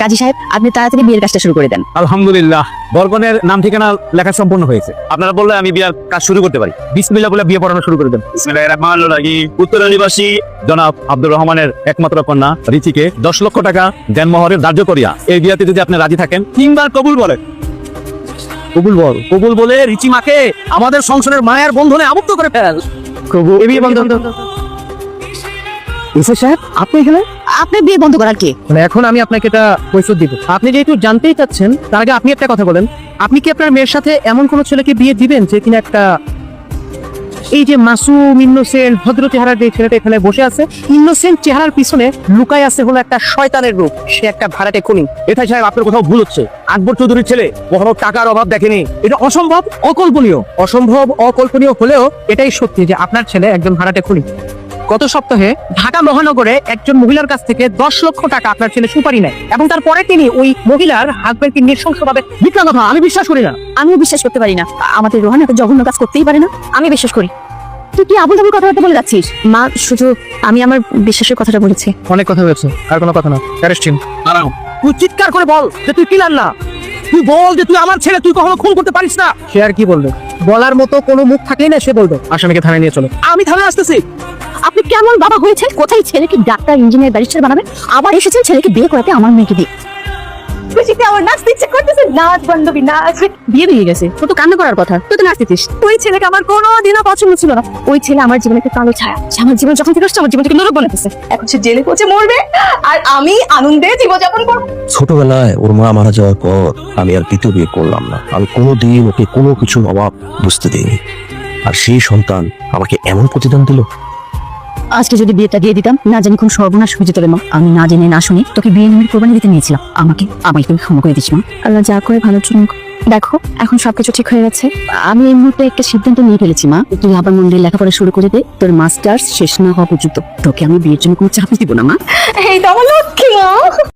কাজী সাহেব আপনি তাড়াতাড়ি বিয়ের কাজটা শুরু করে দেন। আলহামদুলিল্লাহ। বরকনের নাম ঠিকানা লেখা সম্পূর্ণ হয়েছে। আপনারা বললে আমি বিয়ার কাজ শুরু করতে পারি। বিসমিল্লাহ বলে বিয়ে পড়ানো শুরু করে দেন। বিসমিল্লাহির রহমানির রহিম। উত্তরা নিবাসী জনাব আব্দুর রহমানের একমাত্র কন্যা রিচিকে দশ লক্ষ টাকা দেনমোহরের ধার্য করিয়া এই বিয়াতে যদি আপনি রাজি থাকেন তিনবার কবুল বলেন। কবুল বল। কবুল বলে রিচি মাকে আমাদের সংসারের মায়ের বন্ধনে আবদ্ধ করে ফেল। কবুল। এই বিয়ে বন্ধন। ইসে সাহেব আপনি এখানে? আপনি বিয়ে বন্ধ করার কে? মানে এখন আমি আপনাকে এটা কৈফত দিব। আপনি যেহেতু জানতেই চাচ্ছেন তার আগে আপনি একটা কথা বলেন। আপনি কি আপনার মেয়ের সাথে এমন কোন ছেলেকে বিয়ে দিবেন যে কিনা একটা এই যে মাসুম ইনোসেন্ট ভদ্র চেহারার যে ছেলেটা এখানে বসে আছে ইনোসেন্ট চেহারার পিছনে লুকায় আছে হলো একটা শয়তানের রূপ। সে একটা ভাড়াটে খুনি। এটাই সাহেব আপনার কোথাও ভুল হচ্ছে। আকবর চৌধুরীর ছেলে কখনো টাকার অভাব দেখেনি। এটা অসম্ভব অকল্পনীয়। অসম্ভব অকল্পনীয় হলেও এটাই সত্যি যে আপনার ছেলে একজন ভাড়াটে খুনি। গত সপ্তাহে ঢাকা মহানগরে একজন মহিলার কাছ থেকে দশ লক্ষ টাকা আপনার ছেলে সুপারি নেয় এবং তারপরে তিনি ওই মহিলার হাজবেন্ডকে নৃশংসভাবে মিথ্যা কথা আমি বিশ্বাস করি না। আমিও বিশ্বাস করতে পারি না। আমাদের রোহান এত জঘন্য কাজ করতেই পারে না। আমি বিশ্বাস করি। তুই কি আবুল তাবুল কথাবার্তা বলে যাচ্ছিস? মা শুধু আমি আমার বিশ্বাসের কথাটা বলেছি। অনেক কথা হয়েছে আর কোনো কথা না। অ্যারেস্ট তুই চিৎকার করে বল যে তুই কিলার না। তুই বল যে তুই আমার ছেলে তুই কখনো খুন করতে পারিস না। সে আর কি বলবে? বলার মতো কোনো মুখ থাকলেই না সে বলবে। আসামিকে থানায় নিয়ে চলো। আমি থানায় আসতেছি। আপনি কেমন বাবা হয়েছেন? কোথায় ছেলেকে ডাক্তার ইঞ্জিনিয়ার ব্যারিস্টার বানাবেন? আবার এসেছেন ছেলেকে বিয়ে করাতে আমার মেয়েকে দিয়ে। খুশিতে আমার নাচতে ইচ্ছে করতেছে নাচ বান্ধবী নাচ। বিয়ে হয়ে গেছে। তো তো কান্না করার কথা। তুই তো নাচতেছিস। ওই ছেলেকে আমার কোনো পছন্দ ছিল না। ওই ছেলে আমার জীবনে একটা কালো ছায়া। সে আমার জীবন যখন থেকে আসছে আমার জীবনটাকে নরক বানাতেছে এখন সে জেলে পচে মরবে আর আমি আনন্দে জীবনযাপন করব। ছোটবেলায় ওর মা মারা যাওয়ার পর আমি আর দ্বিতীয় বিয়ে করলাম না। আমি কোনোদিন ওকে কোনো কিছু অভাব বুঝতে দিইনি। আর সেই সন্তান আমাকে এমন প্রতিদান দিল আজকে যদি বিয়েটা দিয়ে দিতাম না জানি কোন সর্বনাশ হয়ে যেত মা। আমি না জেনে না শুনে তোকে বিয়ে নিয়ে কোরবানি দিতে নিয়েছিলাম। আমাকে আমাকে তুমি ক্ষমা করে দিস মা। আল্লাহ যা করে ভালো জন্য দেখো এখন সবকিছু ঠিক হয়ে গেছে। আমি এই মুহূর্তে একটা সিদ্ধান্ত নিয়ে ফেলেছি মা। তুই আবার মন্দির দিয়ে লেখাপড়া শুরু করে দে। তোর মাস্টার্স শেষ না হওয়া পর্যন্ত। তোকে আমি বিয়ের জন্য কোনো চাপ দিব না মা। এই তো আমার লক্ষ্মী মা।